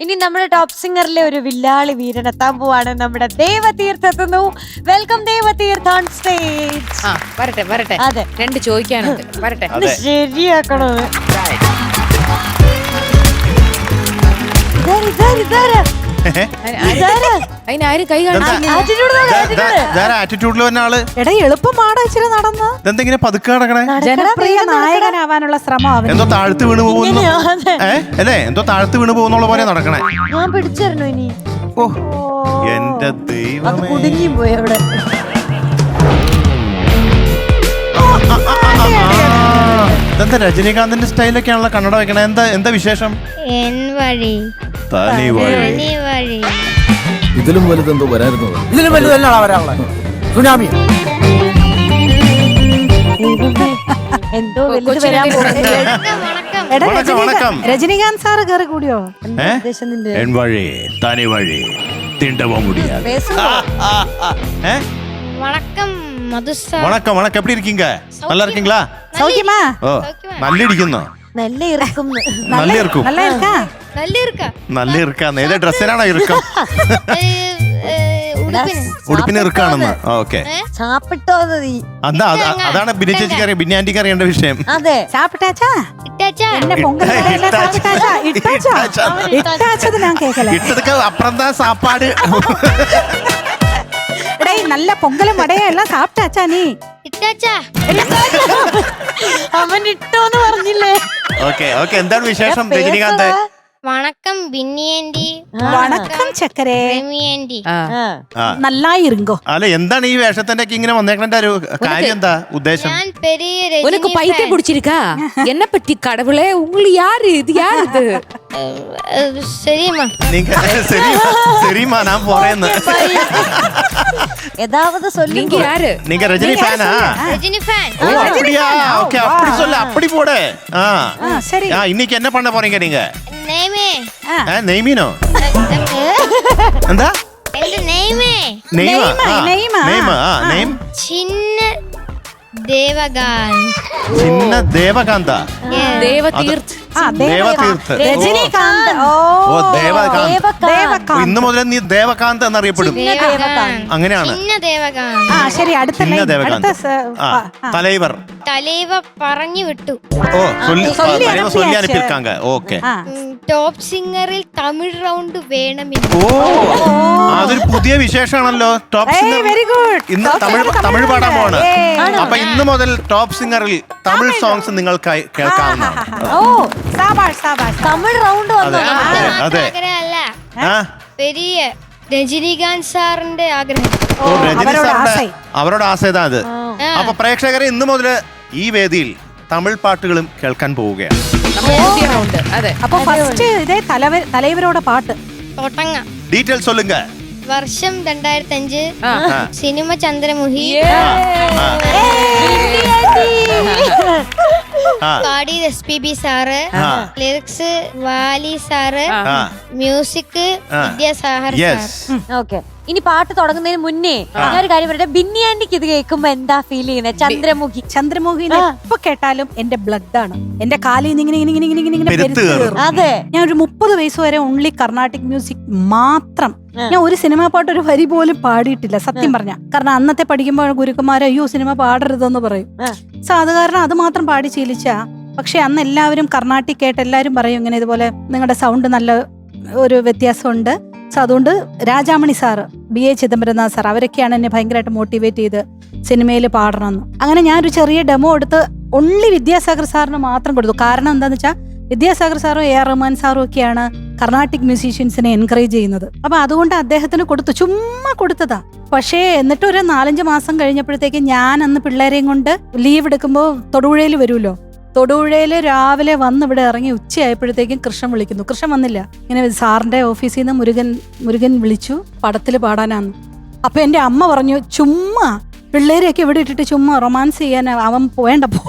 ഇനി നമ്മുടെ ടോപ്പ് സിംഗറിലെ ഒരു വില്ലാളി വീരൻ എത്താൻ പോവാണ് നമ്മുടെ ദേവതീർത്ഥത്തുന്നു. വെൽക്കം ദേവതീർത്ഥ ഓൺ സ്റ്റേജ് ആ വരട്ടെ വരട്ടെ. അതെ. രണ്ട് ചോദിക്കാനുണ്ട് വരട്ടെ. ശരിയാക്കണോ? ഇതാര്, ഇതാര്, ഇതാര്? ഇതാര്? അതിനാരും കൈ. ആറ്റിറ്റ്യൂഡിൽ വന്ന ആൾ എടാ എളുപ്പം പാടാ ഇച്ചിരി നടന്ന്. ഇതെന്തെങ്കിലും പതുക്കെ നടക്കണേ? നടക്കടാ, ജനപ്രിയ വേഗം നായകനാവാനുള്ള ശ്രമം എന്തോ താഴ്ത്ത് വീണ് പോകുന്നു. ഇങ്ങനെയോ? അല്ലേ എന്തോ താഴ്ത്ത് വീണ് പോകുന്നുള്ള പോലെ നടക്കണേ. ഞാൻ ഇനി? ഓ എന്റെ കുടുങ്ങി പോയി അവിടെ. ഇതെന്താ രജനീകാന്തിന്റെ സ്റ്റൈലൊക്കെയാണല്ലോ കണ്ണട വെക്കണേ? എന്താ എന്താ വിശേഷം? എൻ വഴി. തനി വഴി തനി വഴി ഇതിലും വലുതെന്തോ വരായിരുന്നത് ഇതിലും വലുത് തന്നെയാണ് വരാനുള്ളത് സുനാമി ദൈവമേ, എന്തോ വലുത് വരാൻ പോകുന്നില്ല വണക്കം വണക്കം എടാ വണക്കം, രജനീകാ- വണക്കം. രജനീകാന്ത് സാറ് കയറി കൂടിയോ എന്താ ഏ? ഉദ്ദേശം നിന്റെ എൻ വഴി തനി വഴി തിണ്ടവ മുടിയാ பேசுங்க. ഏ வணக்கம் மதுசா வணக்கம் வணக்கம் எப்படி இருக்கீங்க நல்லா இருக்கீங்களா സൗഖ്യമാ ഓ നല്ല ഇരിക്കുന്നോ നല്ല ഇറക്കും നല്ല ഇരിക്കും നല്ല ഇരിക്കാ நல்ல இருக்கா നല്ല ഇറുക്കാന്ന് ഏത് ഡ്രസ്സിനാണോ ഇറുക്കം உடுப்பின் ഉടുപ്പിന് ഇറുക്കാണെന്ന് ഓക്കെ സാപ്പിട്ടോ നീ അതാ അതാ- അതാണ് ബിന്നി ചേച്ചിക്ക് അറിയാം ബിന്നി ആന്റിക്ക് അറിയേണ്ട വിഷയം അതെ സാപ്പിട്ടാച്ചാ இட்டாச்சா എന്നെ പൊങ്കൽ കടയിലെ സാപ്പിട്ടാച്ചാ ഇട്ടാച്ചാ ഇട്ടാച്ചത് ഞാൻ കേക്കല ഇട്ടതൊക്കെ അപ്പുറം താ സാപ്പാട് എടേ നല്ല പൊങ്കലും വടയും എല്ലാം സാപ്പിട്ടാച്ചാ നീ இட்டாச்சா അവൻ ഇട്ടോന്ന് പറഞ്ഞില്ലേ ഓക്കെ ഓക്കെ എന്താണ് വിശേഷം രജനീകാന്ത് வணக்கம் பின்னியண்டி വണക്കം ചക്കരേ ரெமியண்டி ആ ആ. ആ നല്ലായി ഇരുങ്കോ അല്ല എന്താണ് ഈ വേഷത്തിന്റെ ഒക്കെ ഇങ്ങനെ വന്നേക്കണ ഒരു കാര്യം എന്താ ഉദ്ദേശം நான் பெரிய உனக்கு ரஜினி பைத்தியம் பிடிச்சிருக்கா என்ன பத்தி கடவுளே உங்களுக்கு யாரு இது யாரு இது fan. சரிம்மா நீங்க சரிமா சரிமா நான் போறேன்னு ஏதாவது நீங்க சொல்லுங்க யாரு நீங்க ரஜினி ஃபேனா ரஜினி ஃபேன் ஓ அப்படியா ஓகே அப்படி சொல்லு அப்படி போடு ஆ ആ ശരി ஆ, இன்னைக்கு என்ன பண்ண போறீங்க நீங்க നെയ്മീനോ? എന്താ? ചിന്ന ദേവകാന്ത് ചിന്ന ദേവകാന്ത ദേവതീർത്ത് ദേവതീർത്ത് രജനീകാന്ത് ഓ ഓ ദേവകാന്ത് ദേവകാന്ത്. ദേവകാന്ത് ഇന്ന് മുതൽ നീ ദേവകാന്ത് എന്നറിയപ്പെടും தேவகான் അങ്ങനെയാണ് சின்ன தேவகான் ആ ശരി അടുത്ത ചിന്ന ലൈൻ അടുത്ത ദേവകാന്ത് സ- ആ ആ. തലൈവർ தலைவ പറഞ്ഞു വിട്ടു ഓ சொல்லி சொல்லி தலைவர் சொல்லி அனுப்பியாச்சு. அனுப்பியிருக்காங்க ஓகே ആ ടോപ്പ് സിംഗറിൽ തമിഴ് റൗണ്ട് വേണമെന്ന് ഓ അതൊരു പുതിയ വിശേഷമാണല്ലോ ടോപ്പ് ഏയ് സിംഗർ വെരി ഗുഡ് ഇന്ന് തമിഴ് തമിഴ് പാടാൻ പോവാണ് ഏയ്. അപ്പൊ ഇന്ന് മുതൽ ടോപ്പ് സിംഗറിൽ തമിഴ് സോങ്സ് നിങ്ങൾക്കായി കേൾക്കാവുന്നതാണ് ഓ സാബാഷ് സാബാഷ്. രജനീകാന്ത് സാറിന്റെ ആഗ്രഹം. അവരോട് ആശയതാ അത്. അപ്പൊ പ്രേക്ഷകരെ ഇന്ന് മുതൽ ഈ വേദിയിൽ തമിഴ് പാട്ടുകളും കേൾക്കാൻ പോവുകയാണ്. റൗണ്ട്. അതെ. ഫസ്റ്റ് ഇതേ തലവ തലൈവരോടെ പാട്ട്. തോട്ടങ്ങ. ഡീറ്റെയിൽ വർഷം രണ്ടായിരത്തി അഞ്ച്. സിനിമ ചന്ദ്രമുഹി. ആ. പാടിയത് S P B sir. Lyrics Vaali sir. Music Vidyasagar Vidyasagar sir okay ഇനി പാട്ട് തുടങ്ങുന്നതിന് മുന്നേ ഞാനൊരു കാര്യം പറയട്ടെ? ബിന്നി ആന്റിക്ക് ഇത് കേൾക്കുമ്പോ എന്താ ഫീൽ ചെയ്യുന്നത് ചന്ദ്രമുഖി. ചന്ദ്രമുഖി എപ്പോ കേട്ടാലും എന്റെ ബ്ലഡ് ആണ്. എന്റെ കാലിൽ നിന്ന് ഇങ്ങനെ ഇങ്ങനെ ഇങ്ങനെ ഇങ്ങനെ പെരുത്ത് കയറും. അതെ. ഞാൻ ഒരു മുപ്പത് വയസ്സ് വരെ ഓൺലി കർണാട്ടിക് മ്യൂസിക് മാത്രം. ഞാൻ ഒരു സിനിമാ പാട്ട് ഒരു വരി പോലും പാടിയിട്ടില്ല സത്യം പറഞ്ഞ. കാരണം അന്നത്തെ പഠിക്കുമ്പോൾ ഗുരുക്കന്മാർ അയ്യോ സിനിമ പാടരുതെന്ന് പറയും. ആ. സോ അത് കാരണം അത് മാത്രം പാടി ശീലിച്ച. പക്ഷെ അന്ന് എല്ലാവരും കർണാട്ടിക് കേട്ട് എല്ലാവരും പറയും ഇങ്ങനെ ഇതുപോലെ നിങ്ങളുടെ സൗണ്ട് നല്ല ഒരു വ്യത്യാസമുണ്ട്. സോ അതുകൊണ്ട് Rajamani sir B A Chidambaranath sir അവരൊക്കെയാണ് എന്നെ ഭയങ്കരമായിട്ട് മോട്ടിവേറ്റ് ചെയ്ത് സിനിമയിൽ പാടണമെന്ന്. അങ്ങനെ ഞാനൊരു ചെറിയ ഡെമോ എടുത്ത് ഒൺലി വിദ്യാസാഗർ സാറിന് മാത്രം കൊടുത്തു. കാരണം എന്താന്ന് വെച്ചാൽ വിദ്യാസാഗർ സാറും എ ആർ റഹ്മാൻ സാറും ഒക്കെയാണ് കർണാട്ടിക് മ്യൂസീഷ്യൻസിനെ എൻകറേജ് ചെയ്യുന്നത്. അപ്പൊ അതുകൊണ്ട് അദ്ദേഹത്തിന് കൊടുത്തു. ചുമ്മാ കൊടുത്തതാ. പക്ഷേ എന്നിട്ട് ഒരു നാലഞ്ച് മാസം കഴിഞ്ഞപ്പോഴത്തേക്ക് ഞാൻ അന്ന് പിള്ളേരെയും കൊണ്ട് ലീവ് എടുക്കുമ്പോൾ തൊടുപുഴയിൽ വരുമല്ലോ. തൊടുപുഴയിൽ രാവിലെ വന്ന് ഇവിടെ ഇറങ്ങി ഉച്ചയായപ്പോഴത്തേക്കും കൃഷ്ണൻ വിളിക്കുന്നു. കൃഷ്ണൻ വന്നില്ല. ഇങ്ങനെ സാറിന്റെ ഓഫീസിൽ നിന്ന് മുരുകൻ മുരുകൻ വിളിച്ചു. പടത്തിൽ പാടാനാന്ന്. അപ്പൊ എന്റെ അമ്മ പറഞ്ഞു ചുമ്മാ പിള്ളേരെയൊക്കെ ഇവിടെ ഇട്ടിട്ട് ചുമ്മാ റൊമാൻസ് ചെയ്യാൻ അവൻ പോയണ്ട പോ.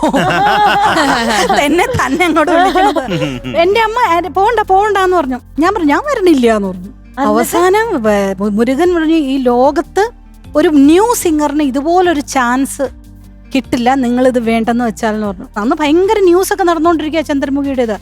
എന്നെ തന്നെ അങ്ങോട്ട് വിളിക്കണത് എന്റെ അമ്മ "ഏ, പോണ്ട പോണ്ടെന്ന് പറഞ്ഞു. ഞാൻ പറഞ്ഞു ഞാൻ വരണില്ല എന്ന് പറഞ്ഞു അവസാനം മുരുകൻ പറഞ്ഞു ഈ ലോകത്ത് ഒരു ന്യൂ സിംഗറിന് ഇതുപോലൊരു ചാൻസ് കിട്ടില്ല നിങ്ങളിത് ഇത് വേണ്ടെന്ന് വെച്ചാലെന്ന് പറഞ്ഞു. അന്ന് ഭയങ്കര ന്യൂസ് ഒക്കെ നടന്നുകൊണ്ടിരിക്കുക ചന്ദ്രമുഖിയുടേത്.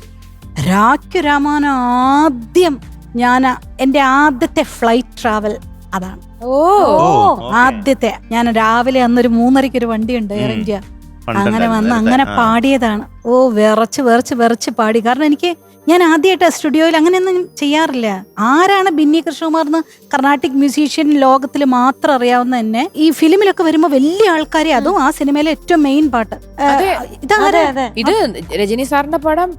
രാഖ്യു രാമാന ആദ്യം ഞാൻ എന്റെ ആദ്യത്തെ ഫ്ലൈറ്റ് ട്രാവൽ അതാണ്. ഓ. ഓ, ആദ്യത്തെ. ഞാൻ രാവിലെ അന്നൊരു മൂന്നരയ്ക്ക് ഒരു വണ്ടിയുണ്ട് എയർ ഇന്ത്യ. അങ്ങനെ വന്ന് അങ്ങനെ പാടിയതാണ്. ഓ വിറച്ച് വിറച്ച് വിറച്ച് പാടി. കാരണം എനിക്ക് ഞാൻ ആദ്യമായിട്ട് സ്റ്റുഡിയോയിൽ അങ്ങനെയൊന്നും ചെയ്യാറില്ല. ആരാണ് ബിന്നി കൃഷ്ണകുമാർ എന്ന് കർണാട്ടിക് മ്യൂസീഷ്യൻ ലോകത്തിൽ മാത്രം അറിയാവുന്ന തന്നെ ഈ ഫിലിമിലൊക്കെ വരുമ്പോൾ വലിയ ആൾക്കാരെ അതും ആ സിനിമയിലെ ഏറ്റവും മെയിൻ പാട്ട്. അതെ. ഇതാരാ? അതെ അതെ. ഇത് രജനി സാറിന്റെ പടം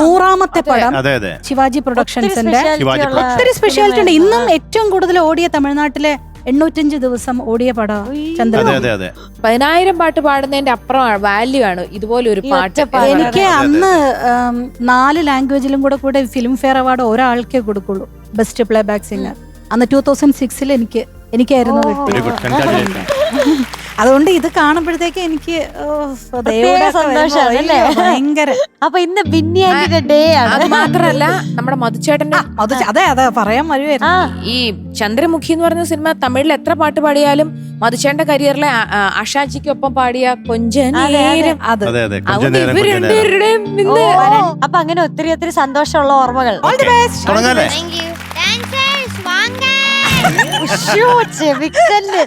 നൂറാമത്തെ പടം അതെ അതെ. ശിവാജി പ്രൊഡക്ഷൻസിന്റെ ഒത്തിരി സ്പെഷ്യാലിറ്റി ഉണ്ട്. ഇന്നും ഏറ്റവും കൂടുതൽ ഓടിയ തമിഴ്നാട്ടിലെ എണ്ണൂറ്റഞ്ച് ദിവസം ഓടിയ പടം അതെ ചന്ദ്രൻ അതെ അതെ പതിനായിരം പാട്ട് പാടുന്നതിന്റെ അപ്പുറം വാല്യൂ ആണ്. ഇതുപോലെ ഒരു ഈ പാട്ട് പാട്ട്. എനിക്ക്. അന്ന് ഉം, നാല് ലാംഗ്വേജിലും കൂടെ കൂടെ ഫിലിം ഫെയർ അവാർഡ് ഒരാൾക്കേ കൊടുക്കുള്ളൂ. ബെസ്റ്റ് പ്ലേ ബാക്ക് സിംഗർ അന്ന് ടൂ തൗസൻഡ് സിക്സിൽ എനിക്ക് എനിക്കായിരുന്നു വെരി കിട്ടിയത്. ഗുഡ് കൺഗ്രാറ്റുലേഷൻ അതുകൊണ്ട് ഇത് കാണുമ്പോഴത്തേക്ക് എനിക്ക് ഭയങ്കര. അപ്പൊ ഇന്ന് ബിന്നി ഡേ അത് മാത്രല്ല നമ്മുടെ മധുച്ചേട്ടന്റെ അതെ അതെ പറയാൻ വരുവായിരുന്നു. ഈ ചന്ദ്രമുഖി എന്ന് പറഞ്ഞ സിനിമ തമിഴിൽ എത്ര പാട്ട് പാടിയാലും മധുച്ചേട്ടന്റെ കരിയറിലെ അഷാജിക്കൊപ്പം പാടിയ അതെ, കൊഞ്ചനേരം അതെ. അതെ നേരം നേരം. അപ്പൊ അങ്ങനെ ഒത്തിരി ഒത്തിരി സന്തോഷമുള്ള ഓർമ്മകൾ. തുടങ്ങാല്ലേ? ഡാൻസേഴ്സ് ചെവിക്കല്ല്.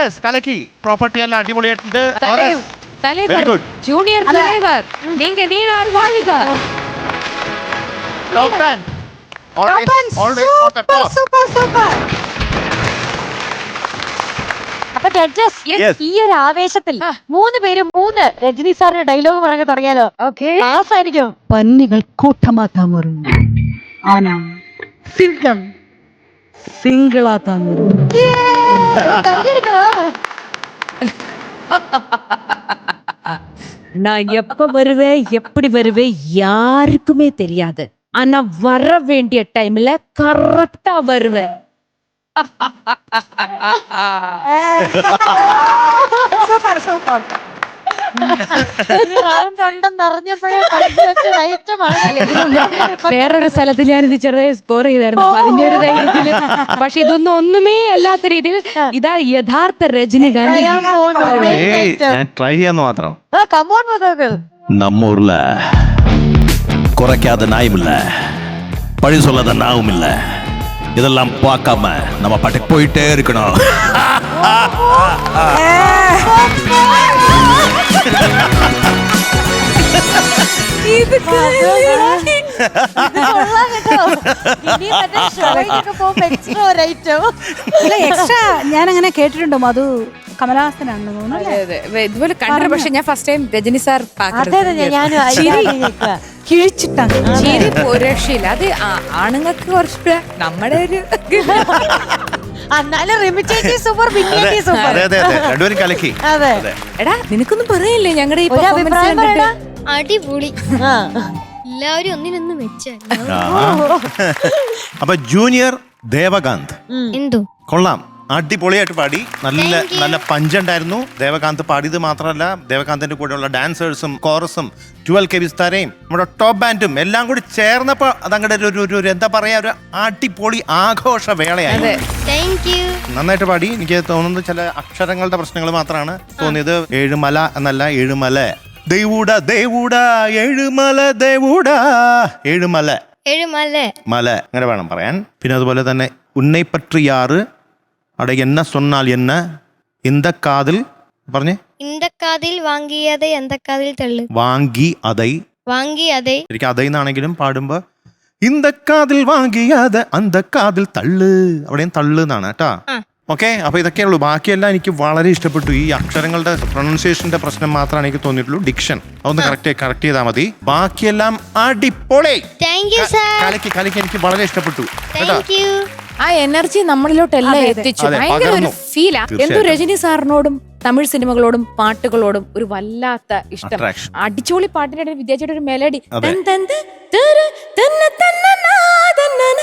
ഡാൻസേഴ്സ് കലക്കി പ്രോപ്പർട്ടി എല്ലാം അടിപൊളിയായിട്ടുണ്ട് തലൈ- Very தலைவர் good. ஜூனியர் தலைவர் நீங்க நீனார் வாழ்க Open. Always, always on the top. അപ്പൊ judges, Yes. ഈ ഒരു ആവേശത്തിൽ മൂന്ന് പേരും മൂന്ന് രജനി സാറിന്റെ ഡയലോഗ് പറയാൻ തുടങ്ങിയാലോ ഓക്കെ ആയിരിക്കും പന്നികൾ കൂട്ടമാക്കാൻ വരും ആന സിംഹം சிங்கிளா தாங்க நான் எப்ப வருவேன் எப்படி வருவேன் யாருக்குமே தெரியாது. ஆனா வர வேண்டிய டைம்ல கரெக்டா வருவேன். Super super. കണ്ടെന്നറിഞ്ഞപ്പോഴേ വേറൊരു സ്ഥലത്ത് ഞാൻ ഇത് ചെറുതായി സ്കോർ ചെയ്തായിരുന്നു അപ്പൊ അതിന്റെ ഒരു ധൈര്യത്തില് പക്ഷെ ഇതൊന്നും ഒന്നുമേ അല്ലാത്ത രീതിയിൽ ഇതാ യഥാർത്ഥ രജനികാന്ത് ഏയ് ഞാൻ ട്രൈ ചെയ്യാന്ന് മാത്രം കമോൺ നോക്ക് நம்ம ஊர்ல குறைக்காத நாயும் இல்ல பழி சொல்லாத நாவும் இல்ல இதெல்லாம் பார்க்காம நம்ம பாட்டுக்கு போயிட்டே இருக்கணும் എക്സ്ട്രാ ഞാൻ അങ്ങനെ കേട്ടിട്ടുണ്ട് മധു? കമലഹാസനാണെന്ന് തോന്നുന്നു അതെ, അതെ. വേ- ഇതുപോലെ കണ്ടത് പക്ഷെ ഞാൻ ഫസ്റ്റ് ടൈം രജനി സാർ കിഴിച്ചിട്ടാണ് ചിരി. രക്ഷയില്ല അത് ആണുങ്ങൾക്ക് കുറച്ച് നമ്മുടെ ഒരു എന്നാലും റിമി ചേച്ചി സൂപ്പർ ബിന്നി സൂപ്പർ അതെ അതെ അതെ. രണ്ടുപേരും കലക്കി. അതെ. എടാ നിനക്കൊന്നും പറയില്ലേ ഞങ്ങളുടെ ഈ അഭിപ്രായം അടിപൊളി. എല്ലാവരും ഒന്നിനൊന്നും വെച്ച അപ്പൊ ജൂനിയർ ദേവകാന്ത്. എന്തോ? കൊള്ളാം. അടിപൊളിയായിട്ട് പാടി. നല്ല. നല്ല പഞ്ചുണ്ടായിരുന്നു. ദേവകാന്ത് പാടിയത് മാത്രമല്ല ദേവകാന്തിന്റെ കൂടെയുള്ള ഡാൻസേഴ്സും കോറസും ട്വൽ കെ വിസ്താരയും നമ്മുടെ ടോപ്പ് ബാൻഡും എല്ലാം കൂടി ചേർന്നപ്പോ അതങ്ങടെ ഒരു ഒരു- എന്താ പറയാ ഒരു അടിപൊളി ആഘോഷ വേളയായിരുന്നു നന്നായിട്ട് പാടി. എനിക്ക് തോന്നുന്നത് ചില അക്ഷരങ്ങളുടെ പ്രശ്നങ്ങൾ മാത്രമാണ്. തോന്നിയത് ഏഴുമല എന്നല്ല ഏഴുമല. ദൈവൂട ദൈവൂട ഏഴുമല ദൈവൂട. ഏഴുമല ഏഴുമല മല. അങ്ങനെ വേണം പറയാൻ. പിന്നെ അതുപോലെ തന്നെ ഉന്നെ പറ്റിയാറ് അവിടെ എന്ന സൊന്നാൽ എന്ന ഇന്ത പറഞ്ഞേ? ഇന്ത കാതിൽ വാങ്ങിയത് എന്തക്കാതിൽ തള്ളു. വാങ്ങി അതൈ. വാങ്ങി അതെ. എനിക്ക് അതെ എന്നാണെങ്കിലും പാടുമ്പോ ഇന്ത കാതിൽ വാങ്ങിയത് അന്തക്കാതിൽ തള്ളു. അവിടെയും തള്ളു എന്നാണ് കേട്ടാ. ആ. ഓക്കെ അപ്പൊ ഇതൊക്കെയുള്ളൂ ബാക്കിയെല്ലാം എനിക്ക് വളരെ ഇഷ്ടപ്പെട്ടു. ഈ അക്ഷരങ്ങളുടെ പ്രൊണൗൺസിയേഷന്റെ പ്രശ്നം മാത്രമാണ് എനിക്ക് തോന്നിയിട്ടുള്ളൂ. ഡിക്ഷൻ അതൊന്ന് കറക്റ്റ് കറക്റ്റ് ചെയ്താൽ മതി. ബാക്കിയെല്ലാം അടിപൊളി. താങ്ക് യു സാർ കലക്കി കലക്കി എനിക്ക് വളരെ ഇഷ്ടപ്പെട്ടു. കേട്ടാ? താങ്ക് യു ആ എനർജി നമ്മളിലോട്ടെല്ലാം എത്തിച്ചു. അതെ, ഭയങ്കര ഒരു പകർന്നു. ഫീലാ എന്തോ തീർച്ചയായിട്ടും. രജനി സാറിനോടും തമിഴ് സിനിമകളോടും പാട്ടുകളോടും ഒരു വല്ലാത്ത ഇഷ്ടം. Attraction. അടിച്ചോളി പാട്ടിന്റെ വിദ്യാർത്ഥിയുടെ ഒരു മെലഡി അതെ. ലലലലലാ.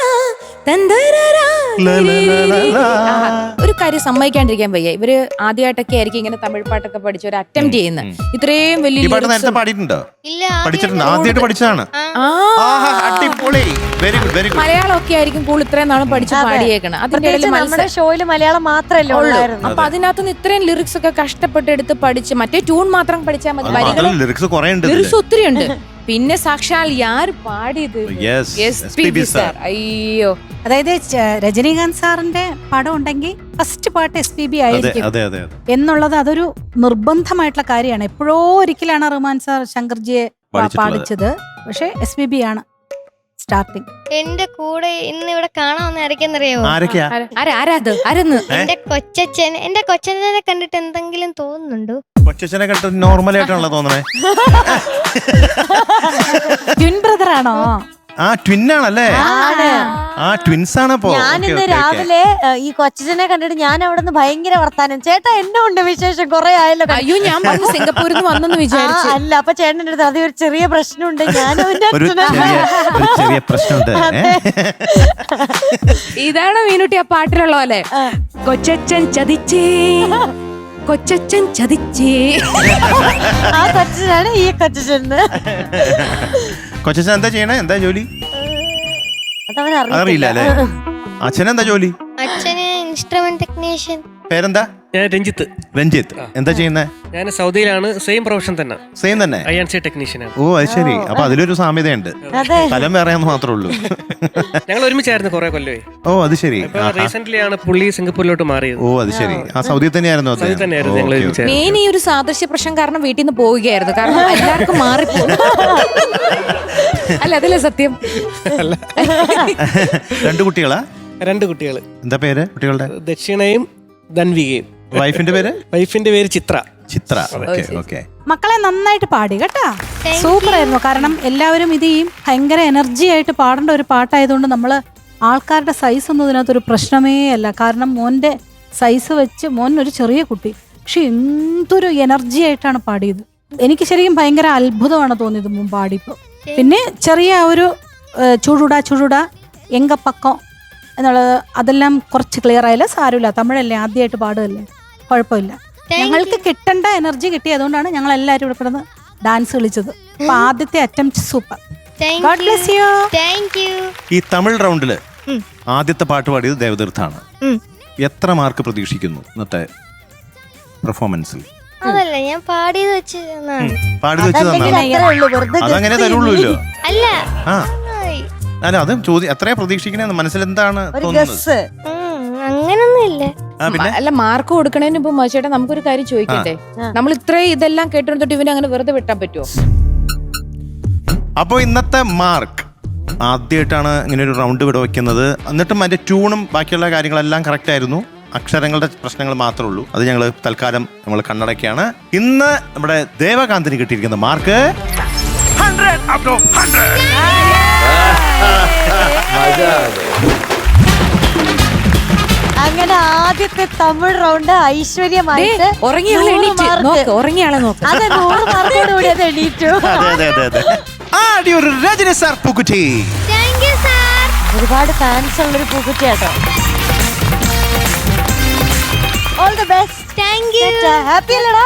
ഒരു കാര്യം സമ്മതിക്കാണ്ടിരിക്കാൻ വയ്യ. ഇവർ ആദ്യമായിട്ടൊക്കെ ആയിരിക്കും ഇങ്ങനെ തമിഴ് പാട്ടൊക്കെ പഠിച്ച് ഒരു അറ്റംപ്റ്റ് ചെയ്യുന്ന. ഇത്രയും വലിയ ഈ പാട്ട് നേരത്തെ പാടിയിട്ടുണ്ടോ? ഇല്ല പഠിച്ചിട്ടുണ്ട്. ആദ്യമായിട്ട് പഠിച്ചതാണ്. ആഹാ, അടിപൊളി. Very good very good Malayalam ഒക്കെ ആയിരിക്കും കൂടുതൽ ഇത്രയും നാളും പഠിച്ച്. പാടിയേക്കണം. അതിന്റെ ഇടയിൽ നമ്മുടെ മത്സരം ഷോയിൽ മലയാളം മാത്രമല്ലേ ഉള്ളൂ. ഉള്ളായിരുന്നു. അപ്പൊ അതിനകത്തുനിന്ന് ഇത്രയും ലിറിക്സ് ഒക്കെ കഷ്ടപ്പെട്ട് എടുത്ത് പഠിച്ച് മറ്റേ ട്യൂൺ മാത്രം പഠിച്ചാൽ മതി. അത് വരികൾ മാത്രമല്ല ലിറിക്സ് കുറെ ഉണ്ട് ലിറിക്സ് ഒത്തിരി ഉണ്ട് പിന്നെ സാക്ഷാൽ യാർ പാടിയത്? Yes, SPB sir. അയ്യോ. അതായത് ച- രജനീകാന്ത് സാറിന്റെ പടം ഉണ്ടെങ്കിൽ ഫസ്റ്റ് പാട്ട് എസ് പി ബി അതെ ആയിരിക്കും. അതെ അതെ അതെ. എന്നുള്ളത് അതൊരു നിർബന്ധമായിട്ടുള്ള കാര്യമാണ്. എപ്പോഴോ ഒരിക്കലാണ് റഹ്മാൻ സാർ ശങ്കർജിയെ പ- പാടിച്ചിട്ടുള്ളത്. പാടിച്ചത്. പക്ഷെ എസ് പി ബി ആണ്. സ്റ്റാർട്ടിങ് എന്റെ കൂടെ ഇന്ന് ഇവിടെ കാണാമെന്ന് ആരൊക്കെന്നറിയാവോ ആരൊക്കെയാ? ആരാ- ആരാ? ആരാ അത് ആരെന്ന്? എന്റെ കൊച്ചച്ഛൻ. എന്റെ കൊച്ചച്ഛനെ കണ്ടിട്ട് എന്തെങ്കിലും തോന്നുന്നുണ്ടോ? കൊച്ചനെ കണ്ടിട്ട് നോർമൽ ആയിട്ടാണല്ലോ തോന്നണേ. ട്വിൻ ബ്രദർ ആണോ ആ ട്വിന്നാണല്ലേ ആണ് ആ ട്വിൻസ് ആണപ്പോ ഞാൻ ഇന്ന്. രാവിലെ ഈ കൊച്ചനെ കണ്ടിട്ട് ഞാൻ അവിടെ നിന്ന് ഭയങ്കര വർത്താനം. ചേട്ടാ എന്നെ ഉണ്ട് വിശേഷം? കുറെ ആയല്ലോ കണ്ടിട്ട്. അയ്യോ ഞാൻ പറഞ്ഞു സിംഗപ്പൂരിൽ നിന്ന് വന്നെന്ന് ആ, വിചാരിച്ചു അല്ല അപ്പൊ ചേട്ടന്റെ അടുത്ത് അതൊരു ചെറിയ പ്രശ്നമുണ്ട്. ഞാൻ അവന്റെ ഒരു അച്ഛനാ. ചെറിയ ഒരു ചെറിയ പ്രശ്നമുണ്ട്. ഏ? ഇതാണ് മീനുട്ടി ആ പാട്ടിലുള്ള പോലെ കൊച്ചച്ഛൻ ചതിച്ചേ. കൊച്ചച്ഛൻ ചതിച്ചേ. ആ കൊച്ചനാണ് ഈ കൊച്ചന് കൊച്ചച്ഛൻ എന്താ ചെയ്യണേ? എന്താ ജോലി? അതവൻ അറിയില്ല അല്ലേ? അച്ഛനെന്താ ജോലി? അച്ഛന് ഇൻസ്ട്രുമെന്റ് ടെക്നീഷ്യൻ പേരെന്താ? ഞാൻ രഞ്ജിത്ത്. രഞ്ജിത്ത്. എന്താ ചെയ്യുന്നത് ഞാൻ സൗദിയിലാണ് സെയിം പ്രൊഫഷൻ തന്നെ. സെയിം തന്നെ? ഐ ആൻ സി ടെക്നീഷ്യനാണ് ഓ അത് ശരി. അപ്പൊ അതിലൊരു സാമ്യതയുണ്ട്. അതെ. സ്ഥലം വേറെയാന്ന് മാത്രമേ ഉള്ളൂ. ഞങ്ങൾ ഒരുമിച്ചായിരുന്നു കുറെ കൊല്ലമേ ഓ അത് ശരി. റീസെന്റ് ആണ് പുള്ളി സിംഗപ്പൂരിലോട്ട് മാറിയത്. ഓ അത് ശരി. ആ. സൗദി തന്നെയായിരുന്നു സൗദി തന്നെയായിരുന്നു ഞങ്ങൾ മെയിൻ ഈ ഒരു സാദൃശ്യ പ്രശ്നം കാരണം വീട്ടിൽ നിന്ന് പോവുകയായിരുന്നു. കാരണം എല്ലാവർക്കും മാറിപ്പോകും അല്ല അതല്ലേ സത്യം? രണ്ട് കുട്ടികളാ? രണ്ട് കുട്ടികൾ. എന്താ പേര് കുട്ടികളുടെ? ദക്ഷിണയും ധൻവികയും. വൈഫിന്റെ പേര്? വൈഫിന്റെ പേര് ചിത്ര. ചിത്ര. Okay okay. മക്കളെ നന്നായിട്ട് പാടി കേട്ടാ? സൂപ്പർ ആയിരുന്നു. കാരണം എല്ലാവരും ഇത് ഈ ഭയങ്കര എനർജി ആയിട്ട് പാടേണ്ട ഒരു പാട്ടായതുകൊണ്ട് നമ്മൾ ആൾക്കാരുടെ സൈസ് ഒന്നും ഇതിനകത്തൊരു പ്രശ്നമേ അല്ല. കാരണം മോന്റെ സൈസ് വെച്ച് മോൻ ഒരു ചെറിയ കുട്ടി. പക്ഷെ എന്തൊരു എനർജി ആയിട്ടാണ് പാടിയത്. എനിക്ക് ശരിക്കും ഭയങ്കര അത്ഭുതമാണ് തോന്നിയത് മുമ്പ് പാടിയപ്പോൾ. പിന്നെ ചെറിയ ഒരു ഏഹ്, ചുടുടാ എങ്ക എങ്കപ്പക്കം എന്നുള്ളത് അതെല്ലാം കുറച്ച് ക്ലിയർ ആയില്ല സാരമില്ല. തമിഴല്ലേ ആദ്യമായിട്ട് പാടുകയല്ലേ? കുഴപ്പമില്ല. ഞങ്ങൾക്ക് കിട്ടേണ്ട എനർജി കിട്ടി. അതുകൊണ്ടാണ് ഞങ്ങൾ എല്ലാവരും ഇവിടെ കിടന്ന് ഡാൻസ് കളിച്ചത്. അപ്പൊ ആദ്യത്തെ attempt super God bless you thank you ഈ തമിഴ് റൗണ്ടിൽ ആദ്യത്തെ പാട്ട് പാടിയത് ദേവതീർത്ഥാണ് എത്ര മാർക്ക് പ്രതീക്ഷിക്കുന്നു ഇന്നത്തെ പെർഫോമൻസിൽ അതല്ല ഞാൻ പാടിയത് വെച്ച് പാടിയത് പാടി വെച്ച് അതങ്ങനെ തരുള്ളൂല്ലോ. അല്ല. അല്ല അത് ചോദ്യം എത്രയാ പ്രതീക്ഷിക്കണേന്ന് മനസ്സിൽ എന്താണ് ഒരു തോന്നുന്നത്? ഗസ് ഉം, ആ പിന്നെ? അല്ല മാർക്ക് കൊടുക്കണതിന് മുമ്പ് മച്ചേട്ടാ നമുക്കൊരു കാര്യം ചോദിക്കട്ടെ നമ്മൾ ഇത്രയും ഇതെല്ലാം കേട്ടിട്ട് ഇവനെ അങ്ങനെ വെറുതെ വിട്ടാൻ പറ്റുമോ അപ്പോൾ ഇന്നത്തെ മാർക്ക് ആദ്യമായിട്ടാണ് ഇങ്ങനെ ഒരു റൗണ്ട് ഇവിടെ വെക്കുന്നത്. എന്നിട്ടും അതിന്റെ ട്യൂണും ബാക്കിയുള്ള കാര്യങ്ങളെല്ലാം കറക്റ്റ് ആയിരുന്നു. അക്ഷരങ്ങളുടെ പ്രശ്നങ്ങൾ മാത്രമേ ഉള്ളൂ. അത് ഞങ്ങൾ തൽക്കാലം നമ്മൾ കണ്ണടയ്ക്കാണ് ഇന്ന് നമ്മുടെ ദേവകാന്തിന് കിട്ടിയിരിക്കുന്ന മാർക്ക് അങ്ങനെ ആദ്യത്തെ തമിഴ് റൗണ്ട് ഐശ്വര്യമായിട്ട് ഉറങ്ങിയാളെ നൂറ് നോക്ക് ഉറങ്ങിയാളെ നോക്ക്. അതെ നൂറ് മാർക്കോട് കൂടി അത് എണീറ്റു. അതെ അതെ അതെ അതെ. ആടി ഒരു രജനി സാർ സാർ ഒരുപാട് ഫാൻസ് ഉള്ളൊരു പൂക്കുറ്റിയാട്ടോ all the best thank you happy അല്ലടാ